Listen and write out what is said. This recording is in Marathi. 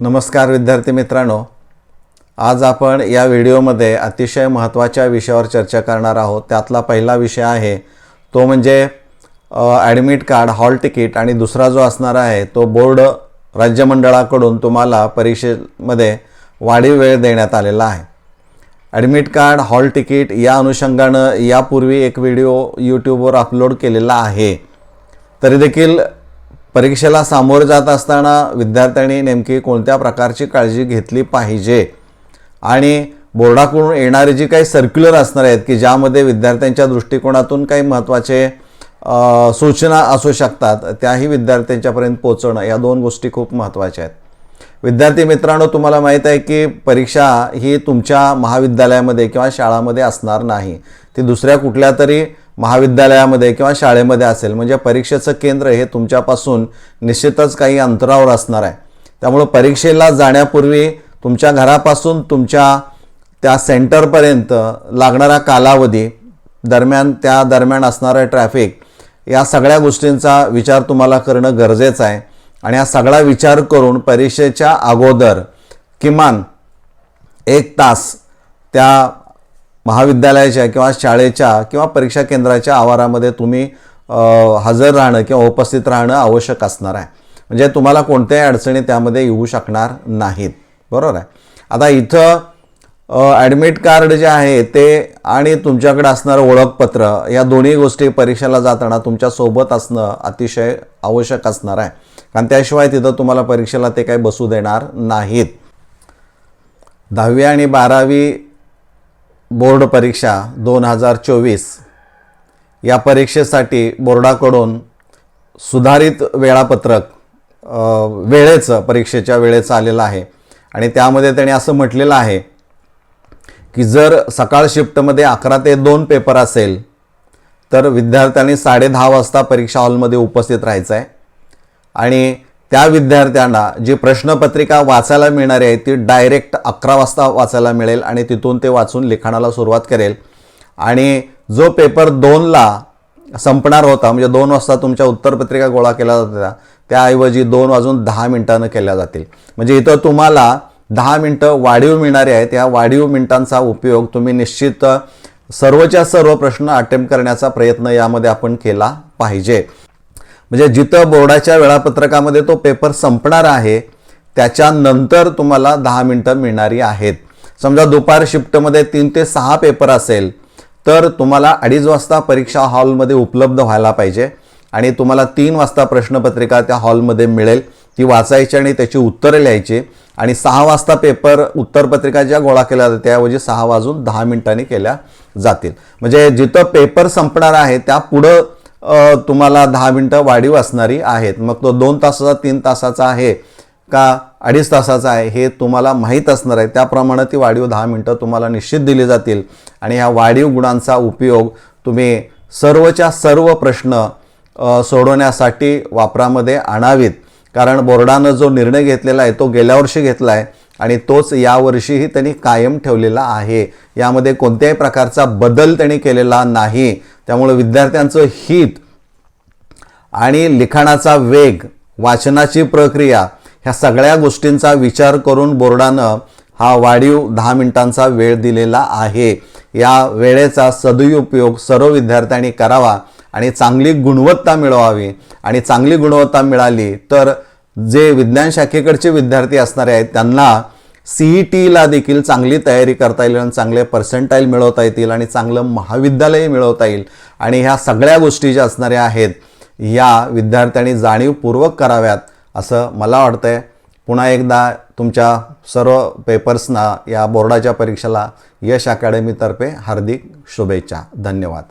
नमस्कार विद्यार्थी मित्रांनो. आज आपण या व्हिडिओमध्ये अतिशय महत्त्वाच्या विषयावर चर्चा करणार आहोत. त्यातला पहिला विषय आहे तो म्हणजे ॲडमिट कार्ड हॉल तिकीट आणि दुसरा जो असणार आहे तो बोर्ड राज्यमंडळाकडून तुम्हाला परीक्षेमध्ये वाढीव वेळ देण्यात आलेला आहे. ॲडमिट कार्ड हॉल तिकीट या अनुषंगानं यापूर्वी एक व्हिडिओ यूट्यूबवर अपलोड केलेला आहे. तरी देखील परीक्षेला सामोरं जात असताना विद्यार्थ्यांनी नेमकी कोणत्या प्रकारची काळजी घेतली पाहिजे? आणि बोर्डाकडून येणारे जी काही सर्क्युलर असणार आहेत की ज्यामध्ये विद्यार्थ्यांच्या दृष्टिकोनातून काही महत्त्वाचे सूचना असू शकतात त्याही विद्यार्थ्यांच्यापर्यंत पोचणं या दोन गोष्टी खूप महत्त्वाच्या आहेत. विद्यार्थी मित्रांनो तुम्हाला माहीत आहे की परीक्षा ही तुमच्या महाविद्यालयामध्ये किंवा शाळामध्ये असणार नाही. ती दुसऱ्या कुठल्या तरी महाविद्यालयामध्ये किंवा शाळेमध्ये असेल म्हणजे परीक्षेचं केंद्र हे तुमच्यापासून निश्चितच काही अंतरावर असणार आहे. त्यामुळं परीक्षेला जाण्यापूर्वी तुमच्या घरापासून तुमच्या त्या सेंटरपर्यंत लागणारा कालावधी दरम्यान त्या दरम्यान असणारं ट्रॅफिक या सगळ्या गोष्टींचा विचार तुम्हाला करणं गरजेचं आहे. आणि हा सगळा विचार करून परीक्षेच्या अगोदर किमान एक तास त्या महाविद्यालयाच्या किंवा शाळेच्या किंवा परीक्षा केंद्राच्या आवारामध्ये तुम्ही हजर राहणं किंवा उपस्थित राहणं आवश्यक असणार आहे. म्हणजे तुम्हाला कोणत्याही अडचणी त्यामध्ये येऊ शकणार नाहीत. बरोबर आहे? आता इथं ॲडमिट कार्ड जे आहे ते आणि तुमच्याकडे असणारं ओळखपत्र या दोन्ही गोष्टी परीक्षेला जाताना तुमच्यासोबत असणं अतिशय आवश्यक असणार आहे. कारण त्याशिवाय तिथं तुम्हाला परीक्षेला ते काही बसू देणार नाहीत. दहावी आणि बारावी बोर्ड परीक्षा दोन हजार चोवीस. या परीक्षेसाठी बोर्डाकडून सुधारित वेळापत्रक वेळेचं परीक्षेच्या वेळेचं आलेलं आहे. आणि त्यामध्ये त्याने असं म्हटलेलं आहे की जर सकाळ शिफ्टमध्ये अकरा ते दोन पेपर असेल तर विद्यार्थ्यांनी साडे दहा वाजता परीक्षा हॉलमध्ये उपस्थित राहायचं आहे आणि त्या विद्यार्थ्यांना जी प्रश्नपत्रिका वाचायला मिळणारी आहे ती डायरेक्ट अकरा वाजता वाचायला मिळेल आणि तिथून ते वाचून लिखाणाला सुरुवात करेल. आणि जो पेपर दोनला संपणार होता म्हणजे दोन वाजता तुमच्या उत्तरपत्रिका गोळा केल्या जातात त्याऐवजी दोन वाजून दहा मिनिटानं केल्या जातील. म्हणजे इथं तुम्हाला दहा मिनटं वाढीव मिळणारे आहेत. या वाढीव मिनिटांचा उपयोग तुम्ही निश्चित सर्वच्या सर्व प्रश्न अटेम्प्ट करण्याचा प्रयत्न यामध्ये आपण केला पाहिजे. म्हणजे जिथं बोर्डाच्या वेळापत्रकामध्ये तो पेपर संपणार आहे त्याच्यानंतर तुम्हाला दहा मिनटं मिळणारी आहेत. समजा दुपार शिफ्टमध्ये तीन ते सहा पेपर असेल तर तुम्हाला अडीच वाजता परीक्षा हॉलमध्ये उपलब्ध व्हायला पाहिजे आणि तुम्हाला तीन वाजता प्रश्नपत्रिका त्या हॉलमध्ये मिळेल. ती वाचायची आणि त्याची उत्तरं लिहायची आणि सहा वाजता पेपर उत्तरपत्रिका ज्या गोळा केल्या जातात त्याऐवजी सहा वाजून दहा मिनिटांनी केल्या जातील. म्हणजे जिथं पेपर संपणार आहे त्या पुढं तुम्हाला दहा मिनटं वाढीव असणारी आहेत. मग तो दोन तासाचा तीन तासाचा आहे का अडीच तासाचा आहे हे तुम्हाला माहीत असणार आहे. त्याप्रमाणे ती वाढीव दहा मिनटं तुम्हाला निश्चित दिली जातील. आणि ह्या वाढीव गुणांचा उपयोग तुम्ही सर्वच्या सर्व प्रश्न सोडवण्यासाठी वापरामध्ये आणावीत. कारण बोर्डानं जो निर्णय घेतलेला आहे तो गेल्या वर्षी घेतला आहे आणि तोच यावर्षीही त्यांनी कायम ठेवलेला आहे. यामध्ये कोणत्याही प्रकारचा बदल त्यांनी केलेला नाही. त्यामुळे विद्यार्थ्यांचं हित आणि लिखाणाचा वेग वाचनाची प्रक्रिया ह्या सगळ्या गोष्टींचा विचार करून बोर्डानं हा वाढीव दहा मिनिटांचा वेळ दिलेला आहे. या वेळेचा सदुपयोग सर्व विद्यार्थ्यांनी करावा आणि चांगली गुणवत्ता मिळवावी. आणि चांगली गुणवत्ता मिळाली तर जे विज्ञान शाखेकडचे विद्यार्थी असणारे आहेत त्यांना सी ई टीला देखील चांगली तयारी करता येईल आणि चांगले पर्सेंटाईल मिळवता येतील आणि चांगलं महाविद्यालय मिळवता येईल. आणि ह्या सगळ्या गोष्टी ज्या असणाऱ्या आहेत या विद्यार्थ्यांनी जाणीवपूर्वक कराव्यात असं मला वाटतंय. पुन्हा एकदा तुमच्या सर्व पेपर्सना या बोर्डाच्या परीक्षेला यश अकॅडमीतर्फे हार्दिक शुभेच्छा. धन्यवाद.